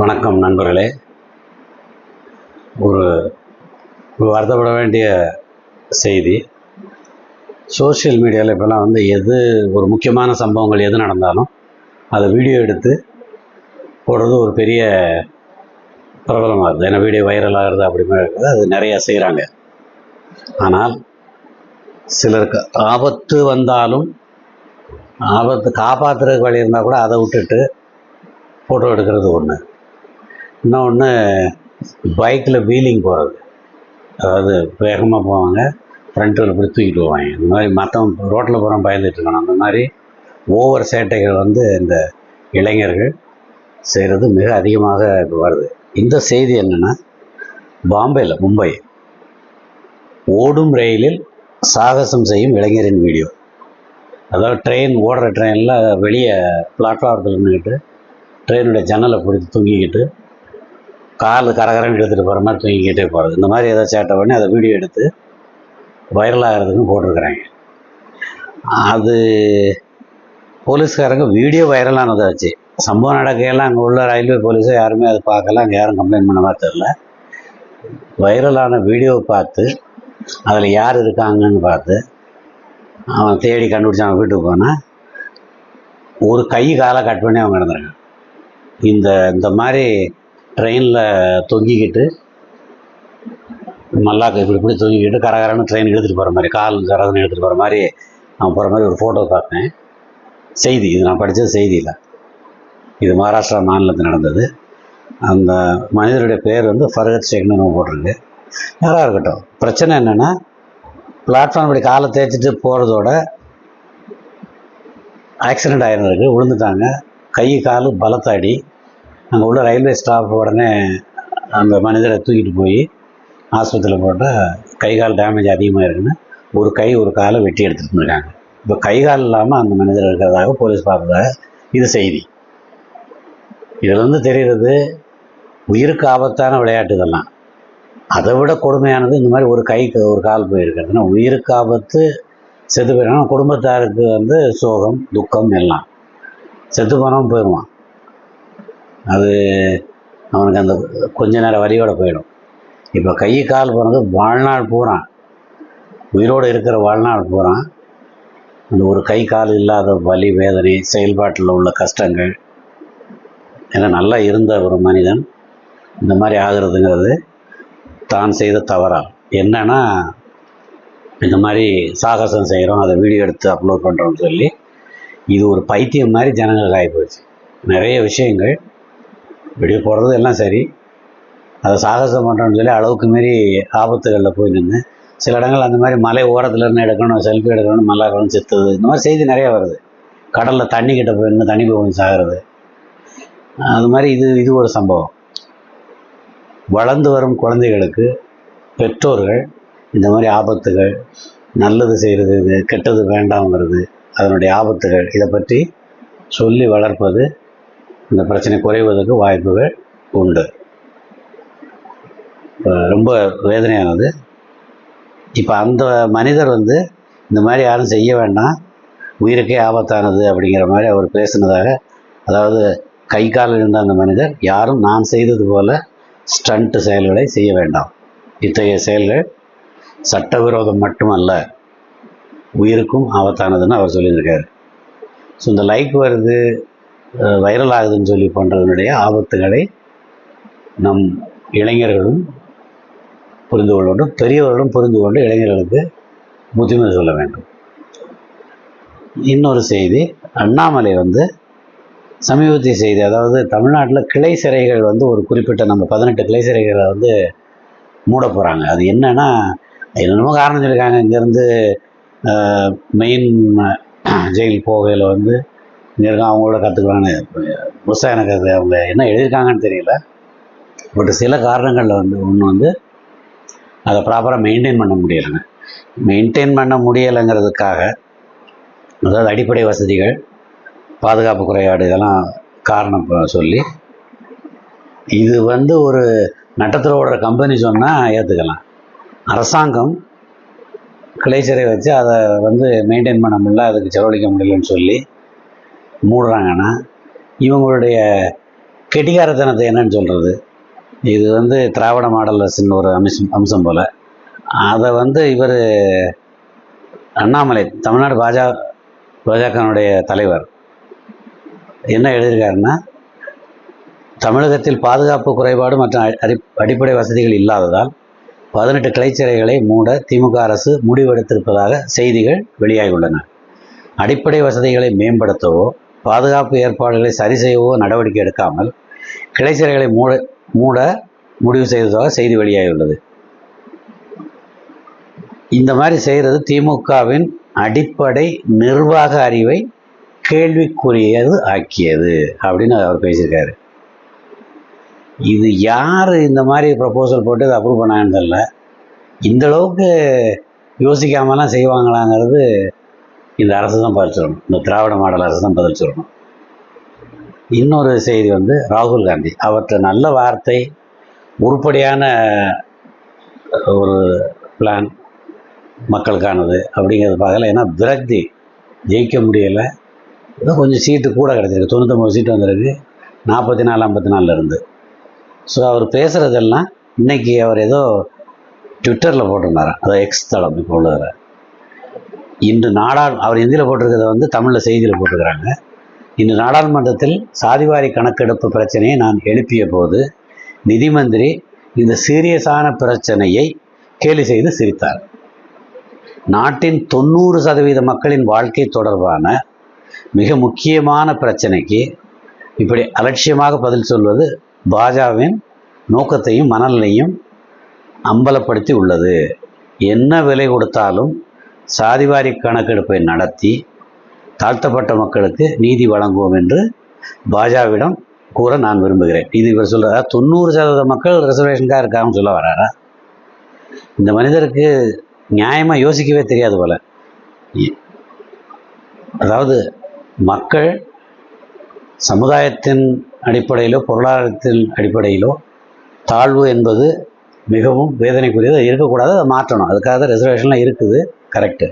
வணக்கம் நண்பர்களே. ஒரு வருத்தப்பட வேண்டிய செய்தி. சோஷியல் மீடியாவில் இப்போலாம் வந்து எது ஒரு முக்கியமான சம்பவங்கள் எது நடந்தாலும் அதை வீடியோ எடுத்து போடுறது ஒரு பெரிய பிரபலமாகுது ஏன்னா வீடியோ வைரல் ஆகிறது அப்படி மாதிரி இருக்குது. அது நிறையா செய்கிறாங்க ஆனால் சிலருக்கு ஆபத்து வந்தாலும் ஆபத்து காப்பாற்றுறதுக்கு வழி இருந்தால் கூட அதை விட்டுட்டு ஃபோட்டோ எடுக்கிறது ஒன்று இன்னொன்று பைக்கில் வீலிங் போகிறது அதாவது வேகமாக போவாங்க ஃப்ரண்ட்டில் இப்படி தூக்கிட்டு போவாங்க இந்த மாதிரி மற்றவன் ரோட்டில் போகிறோம் பயந்துட்டு இருக்கணும் அந்த மாதிரி ஓவர் சேட்டைகள் வந்து இந்த இளைஞர்கள் செய்கிறது மிக அதிகமாக இப்போ வருது. இந்த செய்தி என்னென்னா பாம்பேயில் மும்பை. ஓடும் ரயிலில் சாகசம் செய்யும் இளைஞரின் வீடியோ. அதாவது ட்ரெயின் ஓடுற ட்ரெயினில் வெளியே பிளாட்ஃபாரத்தில் நின்றுக்கிட்டு ட்ரெயினுடைய ஜன்னலை பிடிச்சி தூங்கிக்கிட்டு கால் கரகரன்னு எடுத்துகிட்டு போகிற மாதிரி தூங்கிக்கிட்டே போகிறது இந்த மாதிரி ஏதாவது சேட்டை பண்ணி அதை வீடியோ எடுத்து வைரல் போட்டிருக்கிறாங்க. அது போலீஸ்காரங்க வீடியோ வைரலானதாச்சு சம்பவம் நடக்கையெல்லாம் அங்கே உள்ள ரயில்வே போலீஸோ யாருமே அதை பார்க்கல. அங்கே யாரும் கம்ப்ளைண்ட் பண்ண மாதிரி தெரில வைரலான வீடியோவை பார்த்து அதில் யார் இருக்காங்கன்னு பார்த்து அவன் தேடி கண்டுபிடிச்சி அவன் வீட்டுக்கு போனால் ஒரு கை காலை கட் பண்ணி அவங்க நடந்துருக்கான் இந்த இந்த மாதிரி ட்ரெயினில் தொங்கிக்கிட்டு மல்லாக்க இப்படி இப்படி தொங்கிக்கிட்டு கரகரன்னு ட்ரெயின் எடுத்துகிட்டு போகிற மாதிரி கால் கரகரன்னு எடுத்துகிட்டு போகிற மாதிரி நான் போகிற மாதிரி ஒரு ஃபோட்டோ பார்த்தேன் செய்தி இது நான் படித்தது செய்தியில். இது மகாராஷ்டிரா மாநிலத்தில் நடந்தது. அந்த மனிதருடைய பேர் வந்து ஃபர்கத் ஷேக்னு நம்ம போட்டிருக்கு. யாராக இருக்கட்டும். பிரச்சனை என்னென்னா பிளாட்ஃபார்ம் இப்படி காலை தேய்ச்சிட்டு போகிறதோட ஆக்சிடெண்ட் ஆகிருந்திருக்கு விழுந்துட்டாங்க கை கால் பலத்தாடி அங்கே உள்ள ரயில்வே ஸ்டாஃப் உடனே அந்த மனிதரை தூக்கிட்டு போய் ஆஸ்பத்திரியில் போட்டால் கை கால் டேமேஜ் அதிகமாக இருக்குன்னு ஒரு கை ஒரு காலை வெட்டி எடுத்துகிட்டு இருந்திருக்காங்க இப்போ கை கால் இல்லாமல் அந்த மனிதர் இருக்கிறதாக போலீஸ் பார்த்ததாக இது செய்தி. இதுலேருந்து தெரிகிறது உயிருக்கு ஆபத்தான விளையாட்டு இதெல்லாம். அதை விட கொடுமையானது இந்த மாதிரி ஒரு கைக்கு ஒரு கால் போயிருக்கிறதுனா உயிருக்கு ஆபத்து செத்து போயிடணும் குடும்பத்தாருக்கு வந்து சோகம் துக்கம் எல்லாம். செத்து போனவன் போயிடுவான் அது அவனுக்கு அந்த கொஞ்ச நேரம் வலியோட போயிடும். இப்போ கை கால் போனது வாழ்நாள் பூரா. உயிரோடு இருக்கிற வாழ்நாள் பூரா. அந்த ஒரு கை கால் இல்லாத வலி வேதனை செயல்பாட்டில் உள்ள கஷ்டங்கள். ஏன்னா நல்லா இருந்த ஒரு மனிதன் இந்த மாதிரி ஆகிறதுங்கிறது தான் செய்த தவறால் என்னன்னா இந்த மாதிரி சாகசம் செய்கிறோம் அதை வீடியோ எடுத்து அப்லோட் பண்ணுறோம்னு சொல்லி இது ஒரு பைத்தியம் மாதிரி ஜனங்களுக்கு ஆகிப்போச்சு நிறைய விஷயங்கள் வெளியே போடுறது எல்லாம் சரி. அதை சாகசம் பண்ணுறோம்னு சொல்லி அளவுக்கு மீறி ஆபத்துகளில் போய் நின்று சில இடங்கள் அந்த மாதிரி மலை ஓரத்தில் இருந்து எடுக்கணும் செல்ஃபி எடுக்கணும் மல்லாக்கணும் செத்துது. இந்த மாதிரி செய்தி நிறையா வருது. கடலில் தண்ணி கிட்ட போய் நின்று தண்ணி போய் சாகிறது. அது மாதிரி இது இது ஒரு சம்பவம். வளர்ந்து வரும் குழந்தைகளுக்கு பெற்றோர்கள் இந்த மாதிரி ஆபத்துகள் நல்லது செய்கிறது இது கெட்டது வேண்டாங்கிறது அதனுடைய ஆபத்துகள் இதை பற்றி சொல்லி வளர்ப்பது இந்த பிரச்சனை குறைவதற்கு வாய்ப்புகள் உண்டு. ரொம்ப வேதனையானது. இப்போ அந்த மனிதர் வந்து இந்த மாதிரி யாரும் செய்ய வேண்டாம். உயிருக்கே ஆபத்தானது அப்படிங்கிற மாதிரி அவர் பேசினதாக அதாவது கை கால் இருந்த அந்த மனிதர் யாரும் நான் செய்தது போல ஸ்டண்ட் செயல்களை செய்ய வேண்டாம். இத்தகைய செயல்கள் சட்டவிரோதம் மட்டுமல்ல. உயிருக்கும் ஆபத்தானதுன்னு அவர் சொல்லியிருக்காரு. ஸோ இந்த லைக் வருது வைரல் ஆகுதுன்னு சொல்லி பண்ணுறதுனுடைய ஆபத்துகளை நம் இளைஞர்களும் புரிந்து கொள்ள வேண்டும். பெரியவர்களும் புரிந்து கொண்டு இளைஞர்களுக்கு புத்திமதி சொல்ல வேண்டும். இன்னொரு செய்தி அண்ணாமலை வந்து சமீபத்திய செய்தி அதாவது தமிழ்நாட்டில் கிளை சிறைகள் வந்து ஒரு குறிப்பிட்ட நம்ம பதினெட்டு கிளை சிறைகளை வந்து மூட போகிறாங்க அது என்னென்னா என்னென்னமோ காரணம் சொல்லியிருக்காங்க. இங்கேருந்து மெயின் ஜெயில் போகையில் வந்து இங்கே இருக்க அவங்களோட கற்றுக்கலான்னு புதுசாக எனக்கு அது அவங்க என்ன எழுதியிருக்காங்கன்னு தெரியல. பட் சில காரணங்களில் வந்து ஒன்று வந்து அதை ப்ராப்பராக மெயின்டைன் பண்ண முடியலைங்க. மெயின்டைன் பண்ண முடியலைங்கிறதுக்காக அதாவது அடிப்படை வசதிகள் பாதுகாப்பு குறைபாடு இதெல்லாம் காரணம் சொல்லி இது வந்து ஒரு நட்டத்தில் ஓடுற கம்பெனி சொன்னால் ஏற்றுக்கலாம் அரசாங்கம் கிளைச்சரை வச்சு அதை வந்து மெயின்டைன் பண்ண முடியல அதுக்கு செலவழிக்க முடியலன்னு சொல்லி மூடுறாங்கன்னா இவங்களுடைய கெட்டிகாரத்தனத்தை என்னன்னு சொல்கிறது இது வந்து திராவிட மாடல் அரசின் ஒரு அம்சம் அம்சம் போல். அதை வந்து இவர் அண்ணாமலை தமிழ்நாடு பாஜக பாஜகனுடைய தலைவர் என்ன எழுதியிருக்காருன்னா தமிழகத்தில் பாதுகாப்பு குறைபாடு மற்றும் அடி அடிப்படை வசதிகள் இல்லாததால் பதினெட்டு கிளைச்சிறைகளை மூட திமுக அரசு முடிவெடுத்திருப்பதாக செய்திகள் வெளியாகியுள்ளன. அடிப்படை வசதிகளை மேம்படுத்தவோ பாதுகாப்பு ஏற்பாடுகளை சரி செய்யவோ நடவடிக்கை எடுக்காமல் கிளைச்சிறைகளை மூட மூட முடிவு செய்ததாக செய்தி வெளியாகியுள்ளது. இந்த மாதிரி செய்கிறது திமுகவின் அடிப்படை நிர்வாக அறிவை கேள்விக்குரியது ஆக்கியது அப்படின்னு அவர் பேசியிருக்காரு. இது யார் இந்த மாதிரி ப்ரப்போசல் போட்டு இதை அப்ரூவ் பண்ணாங்கன்னு தெரில இந்தளவுக்கு யோசிக்காமலாம் செய்வாங்களாங்கிறது இந்த அரசு தான் பதில் சொல்லணும். இந்த திராவிட மாடல் அரசு தான் பதில் சொல்லணும். இன்னொரு செய்தி வந்து ராகுல் காந்தி. அவற்றை நல்ல வார்த்தை உருப்படியான ஒரு பிளான் மக்களுக்கானது அப்படிங்கிறது பார்க்கல. ஏன்னா விரக்தி. ஜெயிக்க முடியலை. ஏதோ கொஞ்சம் சீட்டு கூட கிடச்சிருக்கு. தொண்ணூத்தொம்பது சீட்டு வந்திருக்கு. நாற்பத்தி நாலு ஐம்பத்தி நாலில் இருந்து. ஸோ அவர் பேசுகிறதெல்லாம் இன்னைக்கு அவர் ஏதோ ட்விட்டரில் போட்டிருந்தாராம். அதை எக்ஸ் தளம் இப்போ உள்ளதில். இன்று நாடா அவர் இந்தியில் போட்டிருக்கிறத வந்து தமிழில் செய்தியில் போட்டிருக்கிறாங்க. இன்று நாடாளுமன்றத்தில் சாதிவாரி கணக்கெடுப்பு பிரச்சனையை நான் எழுப்பிய போது நிதி மந்திரி இந்த சீரியஸான பிரச்சனையை கேலி செய்து சிரித்தார். நாட்டின் தொண்ணூறு சதவீத மக்களின் வாழ்க்கை தொடர்பான மிக முக்கியமான பிரச்சனைக்கு இப்படி அலட்சியமாக பதில் சொல்வது பாஜகவின் நோக்கத்தையும் மனநிலையும் அம்பலப்படுத்தி உள்ளது. என்ன விலை கொடுத்தாலும் சாதிவாரி கணக்கெடுப்பை நடத்தி தாழ்த்தப்பட்ட மக்களுக்கு நீதி வழங்குவோம் என்று பாஜகவிடம் கூற நான் விரும்புகிறேன். இது இவர் சொல்ற தொண்ணூறு சதவீத மக்கள் ரிசர்வேஷனுக்காக இருக்காங்கன்னு சொல்ல வராரா? இந்த மனிதருக்கு நியாயமாக யோசிக்கவே தெரியாது போல. அதாவது மக்கள் சமுதாயத்தின் அடிப்படையிலோ பொருளாதாரத்தின் அடிப்படையிலோ தாழ்வு என்பது மிகவும் வேதனைக்குரியது. இருக்கக்கூடாது அதை மாற்றணும். அதுக்காக தான் ரிசர்வேஷன்லாம் இருக்குது கரெக்டு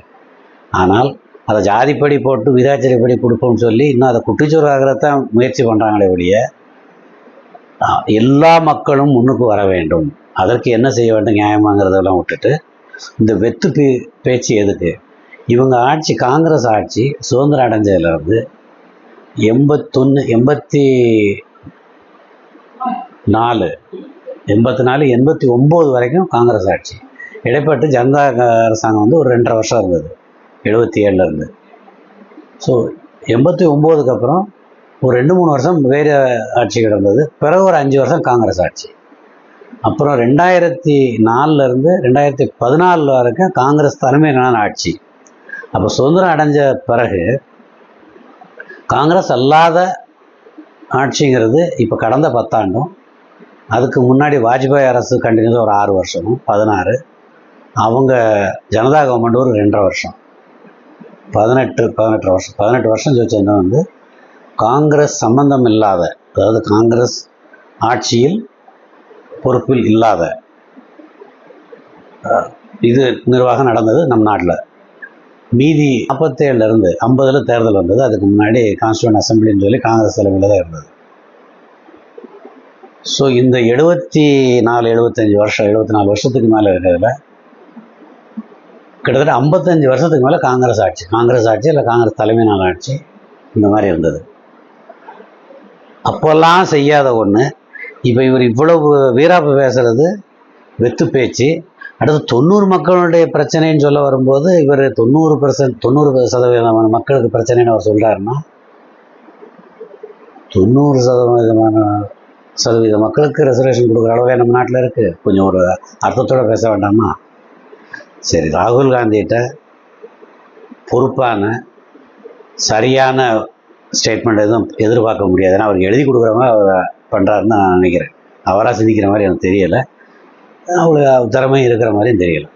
ஆனால் அதை ஜாதிப்படி போட்டு விதாச்சரிப்படி கொடுப்போம்னு சொல்லி இன்னும் அதை குட்டிச்சோறு ஆகிறதான் முயற்சி பண்ணுறாங்களே ஒழிய எல்லா மக்களும் முன்னுக்கு வர வேண்டும். அதற்கு என்ன செய்ய வேண்டும்? நியாயமாங்கிறதெல்லாம் விட்டுட்டு இந்த வெத்து பே பேச்சு எதுக்கு? இவங்க ஆட்சி காங்கிரஸ் ஆட்சி சுதந்திரம் அடைஞ்சதுலேருந்து எண்பத்தொன்று எண்பத்தி நாலு எண்பத்தி நாலு எண்பத்தி ஒம்பது வரைக்கும் காங்கிரஸ் ஆட்சி. இடைப்பட்டு ஜனதா அரசாங்கம் வந்து ஒரு ரெண்டரை வருஷம் இருந்தது. எழுபத்தி ஏழுலேருந்து ஸோ எண்பத்தி ஒம்போதுக்கு அப்புறம் ஒரு ரெண்டு மூணு வருஷம் வேறு ஆட்சி கிடந்தது. பிறகு ஒரு அஞ்சு வருஷம் காங்கிரஸ் ஆட்சி. அப்புறம் ரெண்டாயிரத்தி நாலுலேருந்து ரெண்டாயிரத்தி பதினாலில் வரைக்கும் காங்கிரஸ் தலைமையிலான ஆட்சி. அப்போ சுதந்திரம் அடைஞ்ச பிறகு காங்கிரஸ் அல்லாத ஆட்சிங்கிறது இப்போ கடந்த பத்தாண்டும் அதுக்கு முன்னாடி வாஜ்பாய் அரசு கண்டினியூஸ் ஒரு ஆறு வருஷமும் பதினாறு. அவங்க ஜனதா கவர்மெண்ட் ஒரு ரெண்டரை வருஷம். பதினெட்டு பதினெட்டு வருஷம். பதினெட்டு வருஷம் ஜெயிச்சிருந்தா வந்து காங்கிரஸ் சம்பந்தம் இல்லாத அதாவது காங்கிரஸ் ஆட்சியில் பொறுப்பில் இல்லாத இது நிர்வாகம் நடந்தது நம் நாட்டில். மீதி நாற்பத்தேழுலேருந்து ஐம்பதில் தேர்தல் வந்தது. அதுக்கு முன்னாடி கான்ஸ்டியூன் அசம்பிளின்னு சொல்லி காங்கிரஸ் தலைமையில் தான் இருந்தது. ஸோ இந்த எழுபத்தி நாலு எழுபத்தஞ்சு வருஷம் எழுபத்தி நாலு வருஷத்துக்கு மேலே இருக்கிறதுல கிட்டத்தட்ட ஐம்பத்தஞ்சு வருஷத்துக்கு மேலே காங்கிரஸ் ஆட்சி. காங்கிரஸ் ஆட்சி இல்லை காங்கிரஸ் தலைமையிலான ஆட்சி இந்த மாதிரி இருந்தது. அப்போல்லாம் செய்யாத ஒன்று இப்போ இவர் இவ்வளவு வீராப்பு பேசுறது வெத்து பேச்சு. அடுத்து தொண்ணூறு மக்களுடைய பிரச்சனைன்னு சொல்ல வரும்போது இவர் தொண்ணூறு பர்சன்ட் தொண்ணூறு சதவீதமான மக்களுக்கு பிரச்சனைன்னு அவர் சொல்கிறாருன்னா தொண்ணூறு சதவீதமான சதவீத மக்களுக்கு ரிசர்வேஷன் கொடுக்குற அளவு நம்ம நாட்டில் இருக்குது கொஞ்சம் ஒரு அர்த்தத்தோடு பேச வேண்டாமா? சரி ராகுல் காந்திகிட்ட பொறுப்பான சரியான ஸ்டேட்மெண்ட் எதுவும் எதிர்பார்க்க முடியாது. ஏன்னா அவர் எழுதி கொடுக்குறவங்க அவர் பண்ணுறாருன்னு நான் நினைக்கிறேன். அவராக சிந்திக்கிற மாதிரி எனக்கு தெரியலை. அவ்வளோ திறமையும் இருக்கிற மாதிரியும் தெரியலை.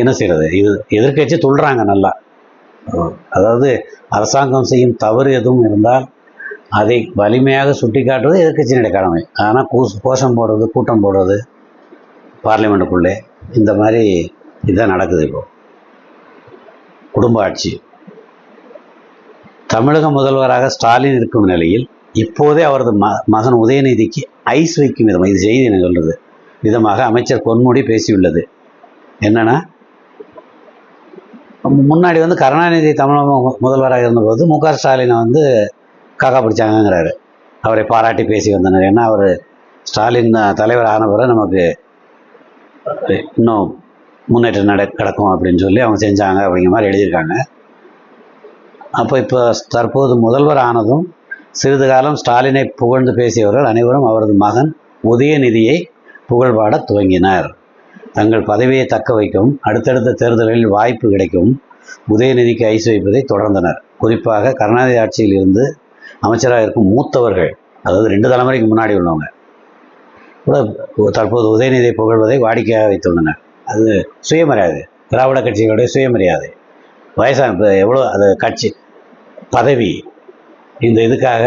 என்ன செய்கிறது இது எதிர்கட்சி துள்ளுறாங்க நல்லா. அதாவது அரசாங்கம் செய்யும் தவறு எதுவும் இருந்தால் அதை வலிமையாக சுட்டி காட்டுவது எதிர்கட்சியினுடைய கடமை. ஆனால் கூஸ் கோஷம் போடுறது கூட்டம் போடுறது பார்லிமெண்ட்டுக்குள்ளே இந்த மாதிரி இதுதான் நடக்குது இப்போ. குடும்ப ஆட்சி. தமிழக முதல்வராக ஸ்டாலின் இருக்கும் நிலையில் இப்போதே அவரது ம மகன் உதயநிதிக்கு ஐஸ் வைக்கும் விதம் இது செய்தி நான் சொல்கிறது விதமாக அமைச்சர் பொன்முடி பேசியுள்ளது. என்னென்னா முன்னாடி வந்து கருணாநிதி தமிழக முதல்வராக இருந்தபோது மு க ஸ்டாலினை வந்து காக்கா பிடிச்சாங்கிறாரு அவரை பாராட்டி பேசி வந்தனர். ஏன்னா அவர் ஸ்டாலின் தலைவர் ஆன பிறகு நமக்கு இன்னும் முன்னேற்றம் நட கிடக்கும் அப்படின்னு சொல்லி அவங்க செஞ்சாங்க அப்படிங்கிற மாதிரி எழுதியிருக்காங்க. அப்போ இப்போ தற்போது முதல்வர் ஆனதும் சிறிது காலம் ஸ்டாலினை புகழ்ந்து பேசியவர்கள் அனைவரும் அவரது மகன் உதயநிதியை புகழ்பாட துவங்கினர். தங்கள் பதவியை தக்க வைக்கவும் அடுத்தடுத்த தேர்தல்களில் வாய்ப்பு கிடைக்கவும் உதயநிதிக்கு ஐஸ் வைப்பதை தொடர்ந்தனர். குறிப்பாக கருணாநிதி ஆட்சியில் இருந்து அமைச்சராக இருக்கும் மூத்தவர்கள் அதாவது ரெண்டு தலைமுறைக்கு முன்னாடி உள்ளவங்க கூட தற்போது உதயநிதியை புகழ்வதை வாடிக்கையாக வைத்துள்ளனர். அது சுயமரியாதை திராவிட கட்சிகளுடைய சுயமரியாதை. வயசான இப்போ எவ்வளோ அது கட்சி பதவி இந்த இதுக்காக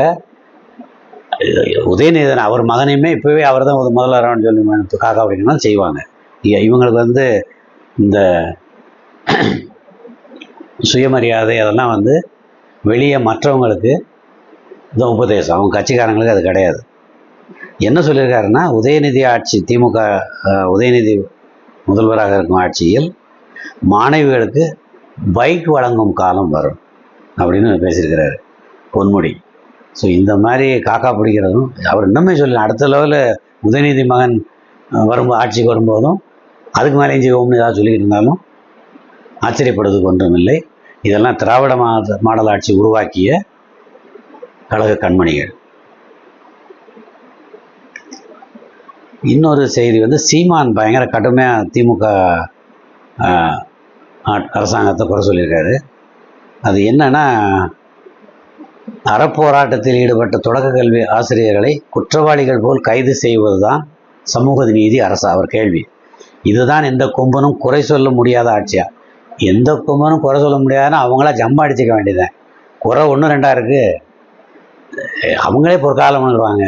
உதயநிதன் அவர் மகனையுமே இப்போவே அவர் தான் முதல்வரான்னு சொல்லி காக்கா அப்படின்னா செய்வாங்க. இவங்களுக்கு வந்து இந்த சுயமரியாதை அதெல்லாம் வந்து வெளியே மற்றவங்களுக்கு இந்த உபதேசம். அவங்க கட்சிக்காரங்களுக்கு அது கிடையாது. என்ன சொல்லியிருக்காருன்னா உதயநிதி ஆட்சி திமுக உதயநிதி முதல்வராக இருக்கும் ஆட்சியில் மாணவிகளுக்கு பைக் வழங்கும் காலம் வரும் அப்படின்னு பேசியிருக்கிறாரு பொன்முடி. ஸோ இந்த மாதிரி காக்கா பிடிக்கிறதும் அவர் இன்னுமே சொல்லலாம் அடுத்த லெவலில் உதயநிதி மகன் வரும்போது ஆட்சிக்கு வரும்போதும் அதுக்கு மேலே செய்வோம்னு ஏதாவது சொல்லிக்கிட்டு இருந்தாலும் ஆச்சரியப்படுவதுக்கு ஒன்றும் இல்லை இதெல்லாம் திராவிட மாத மாடல் ஆட்சி உருவாக்கிய கழக கண்மணிகள். இன்னொரு செய்தி வந்து சீமான் பயங்கர கடுமையாக திமுக அரசாங்கத்தை குறை சொல்லியிருக்காரு. அது என்னன்னா அறப்போராட்டத்தில் ஈடுபட்ட தொடக்க கல்வி ஆசிரியர்களை குற்றவாளிகள் போல் கைது செய்வதுதான் சமூக நீதி அரசு? அவர் கேள்வி. இதுதான் எந்த கொம்பனும் குறை சொல்ல முடியாத ஆட்சியா? எந்த கொம்பனும் குறை சொல்ல முடியாதுன்னா அவங்களா ஜம்மா அடிச்சுக்க வேண்டியதான் குறை ஒன்று ரெண்டாக இருக்கு. அவங்களே பொற்காலம் பண்ணுவாங்க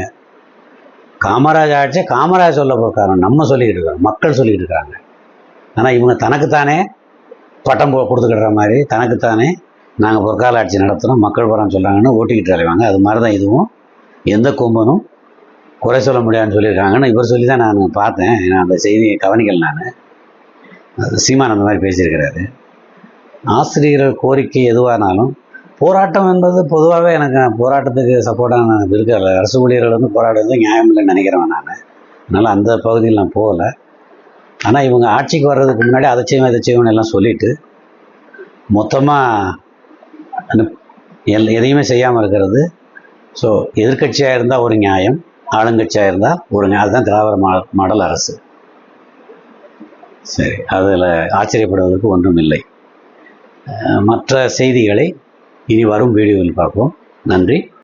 காமராஜ் ஆட்சி காமராஜ் சொல்ல பொற்காலம். நம்ம சொல்லிக்கிட்டு இருக்கோம் மக்கள் சொல்லிக்கிட்டு இருக்காங்க. ஆனால் இவங்க தனக்குத்தானே பட்டம் போ கொடுத்துக்கிடுற மாதிரி தனக்குத்தானே நாங்கள் பொற்கால ஆட்சி நடத்துகிறோம் மக்கள் புறம் சொல்கிறாங்கன்னு ஓட்டிக்கிட்டு அலைவாங்க அது மாதிரி தான் இதுவும் எந்த கொம்பனும் குறை சொல்ல முடியாதுன்னு சொல்லியிருக்காங்கன்னு இவர் சொல்லி தான் நான் பார்த்தேன். நான் அந்த செய்தியை கவனிக்கல நான். அது சீமான் அந்த மாதிரி பேசியிருக்கிறாரு. ஆசிரியர்கள் கோரிக்கை எதுவானாலும் போராட்டம் என்பது பொதுவாகவே எனக்கு போராட்டத்துக்கு சப்போர்ட்டாக நான் இருக்கல. அரசு ஊழியர்கள் வந்து போராடுறது நியாயம் இல்லைன்னு நினைக்கிறவன் நான். அதனால் அந்த பகுதியில் நான் போகலை. ஆனால் இவங்க ஆட்சிக்கு வர்றதுக்கு முன்னாடி அதை செய்வோம் இதை செய்வோம்னு எல்லாம் சொல்லிட்டு மொத்தமாக எல் எதையுமே செய்யாமல் இருக்கிறது. ஸோ எதிர்க்கட்சியாக இருந்தால் ஒரு நியாயம் ஆளுங்கட்சியாக இருந்தால் ஒரு நியாயம். அதுதான் திராவிட மா மாடல் அரசு. சரி அதில் ஆச்சரியப்படுவதற்கு ஒன்றும் இல்லை. மற்ற செய்திகளை இனி வரும் வீடியோவில் பார்ப்போம். நன்றி.